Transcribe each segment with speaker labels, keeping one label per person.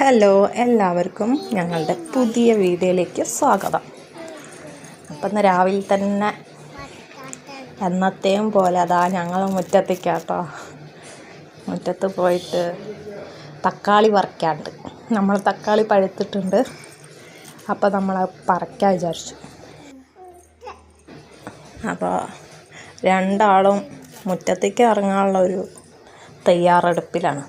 Speaker 1: Hello എല്ലാവർക്കും ഞങ്ങളുടെ പുതിയ വീഡിയോയിലേക്ക് സ്വാഗതം. അപ്പം ഇന്ന് രാവിലെ തന്നെ എന്നത്തെയും പോലെ അതാ ഞങ്ങൾ മുറ്റത്തേക്കാട്ടോ. മുറ്റത്ത് പോയിട്ട് തക്കാളി പറിക്കാണ്ട്. നമ്മൾ തക്കാളി പഴുത്തിട്ടുണ്ട്. അപ്പോൾ നമ്മൾ പറിക്കാൻ വിചാരിച്ചു. അപ്പോൾ രണ്ടാളും മുറ്റത്തേക്ക് ഇറങ്ങാനുള്ള ഒരു തയ്യാറെടുപ്പിലാണ്.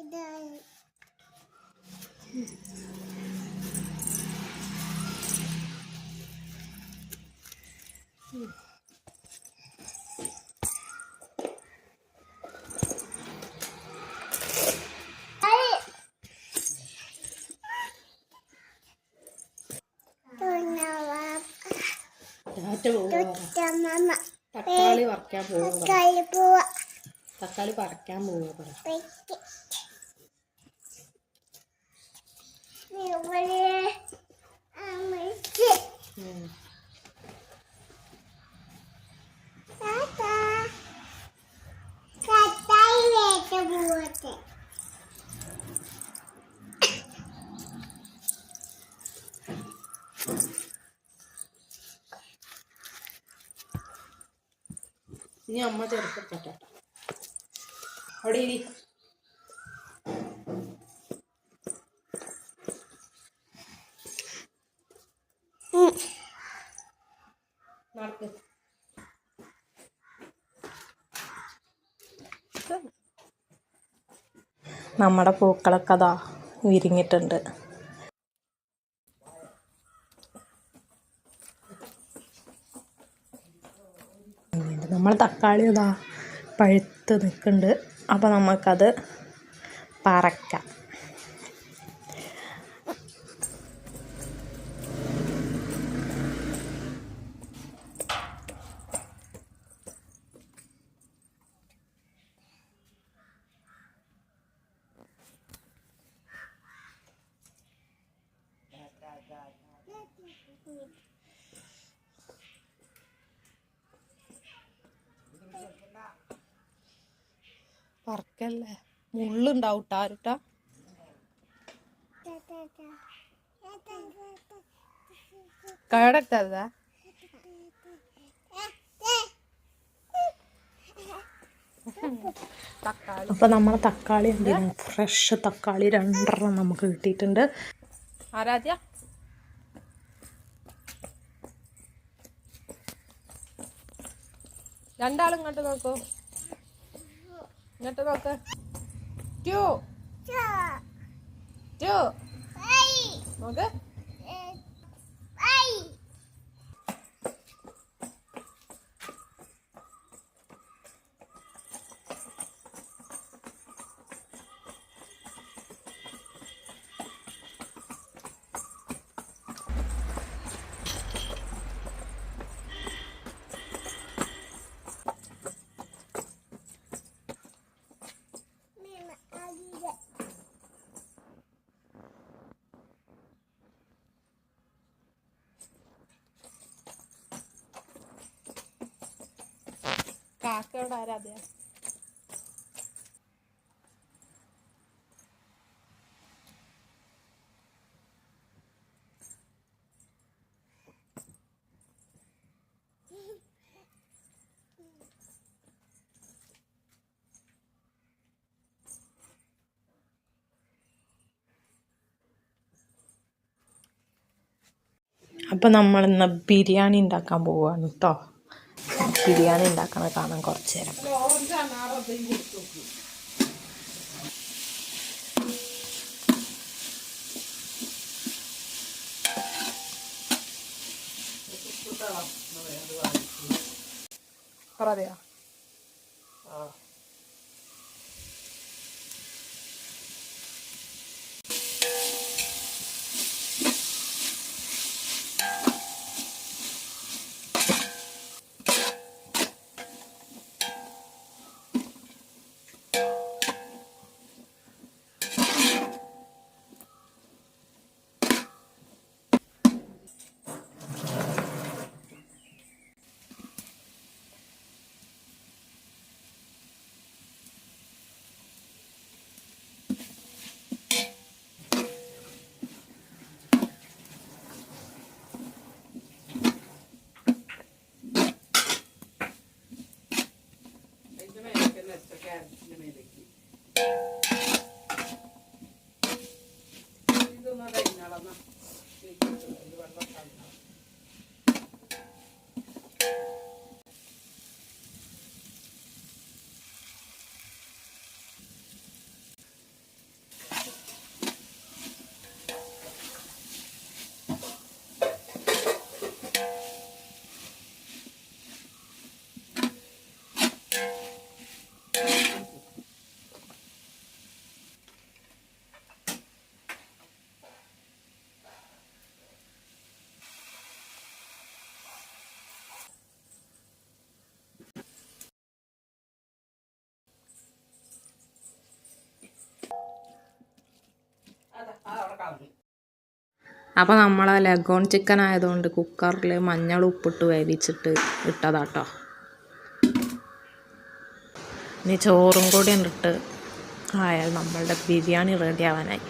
Speaker 2: ഇതായി
Speaker 1: തക്കാളി പറിക്കാൻ
Speaker 2: പോവുക
Speaker 1: തക്കാളി പറിക്കാൻ പോകുക ഇനി അമ്മ ചെറുപ്പട്ടെ അവിടെ ഇരി. നമ്മുടെ പൂക്കളൊക്കെ അതാ വിരിഞ്ഞിട്ടുണ്ട്. നമ്മൾ തക്കാളി ഇതാ പഴുത്ത് നിൽക്കുന്നുണ്ട്. അപ്പോൾ നമുക്കത് പറക്കാം. പറക്കല്ലേ? മുള്ളുണ്ടാവും ട്ടാരുട്ടാ കേടട്ടതാ അപ്പൊ നമ്മളെ തക്കാളി എന്തെങ്കിലും ഫ്രഷ് തക്കാളി രണ്ടെണ്ണം നമുക്ക് കിട്ടിയിട്ടുണ്ട്. ആരാധ്യ? രണ്ടാളും കണ്ടു നോക്കൂ. ഇങ്ങോട്ട് നോക്ക്. ടു. ടു. നോക്ക്. കാക്കയോട് ആരാധ്യ അപ്പം നമ്മളിന്ന് ബിരിയാണി ഉണ്ടാക്കാൻ പോവുകയാണ് കേട്ടോ ബിരിയാണി ഉണ്ടാക്കണത് കാണാൻ കുറച്ച് നേരം. പറയാ
Speaker 3: নেমে দেখি
Speaker 1: അപ്പോൾ നമ്മൾ ലഗോൺ ചിക്കൻ ആയതുകൊണ്ട് കുക്കറിൽ മഞ്ഞൾ ഉപ്പിട്ട് വേവിച്ചിട്ട് ഇട്ടതാട്ടോ. ഇനി ചോറും കൂടി ഇട്ട് ആയാൽ നമ്മളുടെ ബിരിയാണി റെഡി ആവാനായി.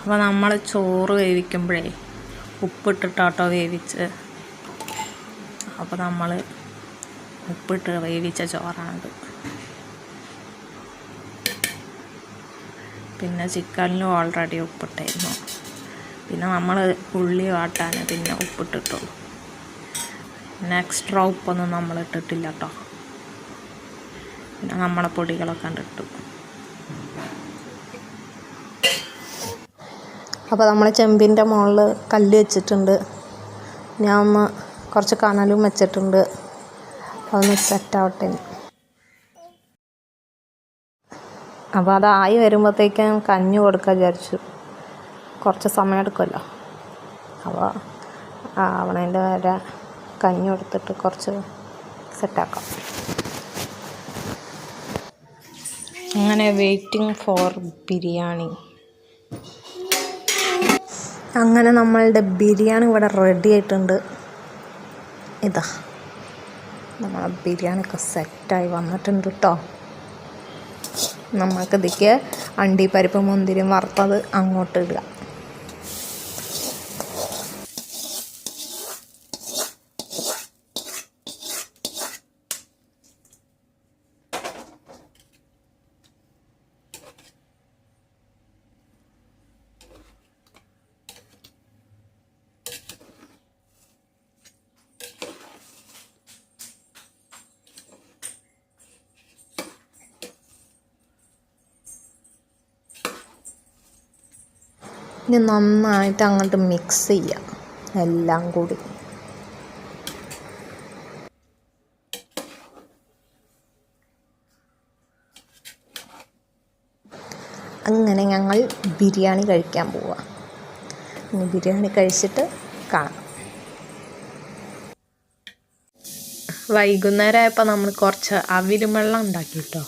Speaker 1: അപ്പോൾ നമ്മൾ ചോറ് വേവിക്കുമ്പോഴേ ഉപ്പിട്ടിട്ടാട്ടോ വേവിച്ച്. അപ്പോൾ നമ്മൾ ഉപ്പിട്ട് വേവിച്ച ചോറാണിത്. പിന്നെ ചിക്കനിലും ഓൾറെഡി ഉപ്പിട്ടായിരുന്നു. പിന്നെ നമ്മൾ ഉള്ളി വാട്ടാൻ പിന്നെ ഉപ്പിട്ടിട്ടുള്ളൂ പിന്നെ എക്സ്ട്രാ ഉപ്പൊന്നും നമ്മൾ ഇട്ടിട്ടില്ല കേട്ടോ പിന്നെ നമ്മളെ പൊടികളൊക്കെ കണ്ടിട്ടു അപ്പോൾ നമ്മളെ ചെമ്പിന്റെ മുകളിൽ കല്ല് വെച്ചിട്ടുണ്ട്. ഞാൻ ഒന്ന് കുറച്ച് കനലും വെച്ചിട്ടുണ്ട്. അതൊന്ന് സെറ്റാവട്ടെ ഇനി. അപ്പോൾ അതായി വരുമ്പോഴത്തേക്കും കഞ്ഞി കൊടുക്കാൻ വിചാരിച്ചു. കുറച്ച് സമയം എടുക്കുമല്ലോ അപ്പോൾ ആവണേന്റെ വരെ കഞ്ഞി കൊടുത്തിട്ട് കുറച്ച് സെറ്റാക്കാം. അങ്ങനെ വെയിറ്റിംഗ് ഫോർ ബിരിയാണി. അങ്ങനെ നമ്മളുടെ ബിരിയാണി ഇവിടെ റെഡി ആയിട്ടുണ്ട്. ഇതാ. നമ്മളെ ബിരിയാണിയൊക്കെ സെറ്റായി വന്നിട്ടുണ്ട് കേട്ടോ നമുക്ക് ഇതിക്ക് അണ്ടിപ്പരിപ്പ് മുന്തിരിയും വറുത്തത് അങ്ങോട്ട് ഇടുക. ഇനി നന്നായിട്ട് അങ്ങോട്ട് മിക്സ് ചെയ്യാം. എല്ലാം കൂടി. അങ്ങനെ ഞങ്ങൾ ബിരിയാണി കഴിക്കാൻ പോവാം. ബിരിയാണി കഴിച്ചിട്ട് കാണാം. വൈകുന്നേരം ആയപ്പോൾ നമ്മൾ കുറച്ച് അവിലും വെള്ളം ഉണ്ടാക്കി കേട്ടോ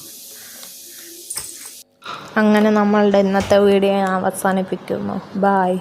Speaker 1: അങ്ങനെ നമ്മളുടെ ഇന്നത്തെ വീഡിയോ ഞാൻ അവസാനിപ്പിക്കുന്നു. ബായ്